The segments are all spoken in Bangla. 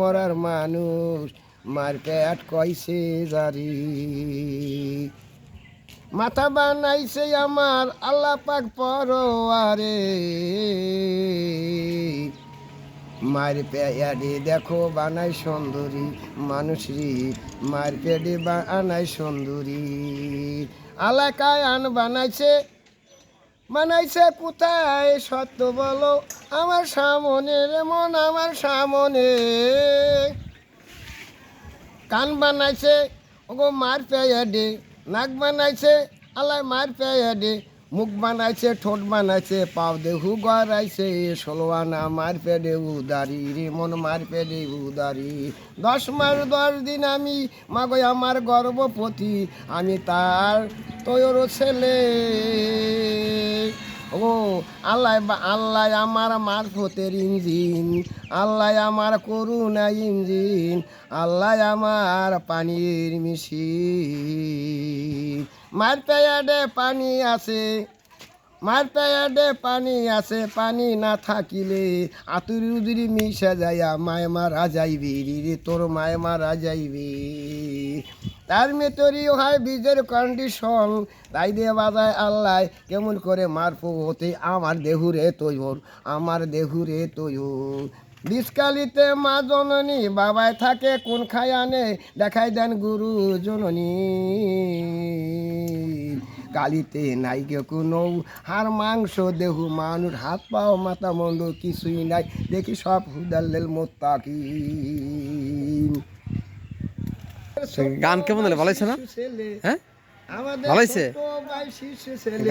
মরার মানুষ মার পেট জারি। মাথা বানাইছে আমার আল্লাহ পাক পরোয়ারে। মার পেয়ারে দেখো বানাই সুন্দরী মানুষরি মার পেডে বানাই সুন্দরী। আলাকায় আন বানাইছে বানাইছে কোথায় সত্য বলো? আমার সামনে রে মন, আমার সামনে। কান বানাইছে, ওগো মার পেয়াডে, নাক বানাইছে আলাই মার পেয়াডে। মুখ বানাইছে, ঠোঁট বানাইছে, পাও দেহু গড়াইছে ষোলোয়ানা মার পেডে উদারি রে, মন মার পেডে উদারি। দশ মাস, দশ দিন আমি, মাগো আমার গর্ভপতি, আমি তার তৈর ছেলে। ও, আল্লাহ আল্লাহ আমার মারফতের ইঞ্জিন, আল্লাহ আমার করুণা ইঞ্জিন, আল্লাহ আমার পানির মিশিন। মার পেয়াডে পানি আছে, মার পেয়াডে পানি আছে, পানি না থাকিলে আতুরি উদুরি মিশা যাইয়া মায় মারা যাইবি রে, তোর মায় মারা যাইবি। তার মেতরি হয় বীজের কন্ডিশন তাই দিয়ে বাজায় আল্লাহ, কেমন করে মারফো হতে আমার দেহুরে তৈর আমার দেহুরে তৈর বিষকালিতে মা জননী বাবায় থাকে, কোন খায়ানে দেখাই দেন গুরু জননী। কালিতে নাই গে কোনো, হার মাংস দেহু মানুষ হাত পাও মাথা মন্দ কিছুই নাই। দেখি সব হুদাল্লেল মোত্তাকি গান কেমন হলে ভালো না? হ্যাঁ ভালো হয়েছে?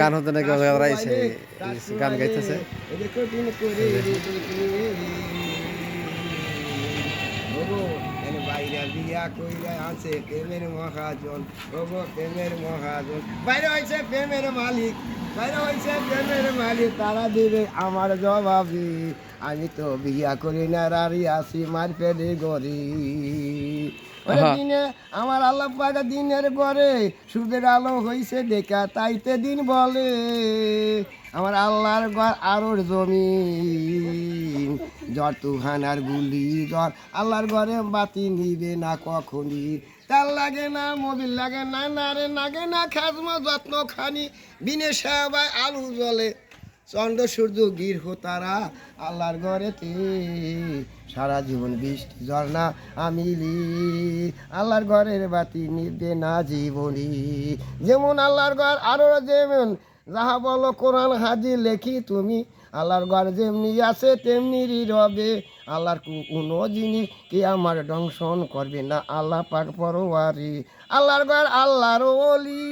গান হতে নাকি ওরা গান গাইতেছে। বাইরে, এর বাইরে বিয়া কইরা আছে প্রেমের মহাজন। ওগো প্রেমের মহাজন। বাইরে হয়েছে প্রেমের মালিক। বাইরে হয়েছে প্রেমের মালিক তারা দিবে আমার জবাবি। আমি তো বিয়া করি না রারি আসি মার পেটে গরি দিনে আমার আল্লাহ পাকা দিনের ঘরে সুদের আলো হইছে দেখা তাইতে দিন বলে। আমার আল্লাহর ঘর আরোর জমি জ্বর, তুফান আর গুলি, জ্বর আল্লাহর ঘরে বাতি নিবে না কখনই। তার লাগে না মোবিল লাগে না না রে লাগে না, খাজমা যত্ন খানি বিনে সাবায় আলু জ্বলে চন্দ্র, সূর্য গির তারা আল্লাহর ঘরে ঘরেতে। সারা জীবন বৃষ্টি ঝর্ণা আমিলি। আল্লাহর ঘরের বাতি নিবে না জীবনী। যেমন আল্লাহর ঘর আরও যেমন যাহা বলো কোরআন হাজি লেখি তুমি, আল্লাহর ঘর যেমনি আছে তেমনি রবে। আল্লাহর কোনো জিনিস কি আমার দংশন করবে না? আল্লাহ পাক পরোয়ারি। আল্লাহর ঘর আল্লাহর ওলি।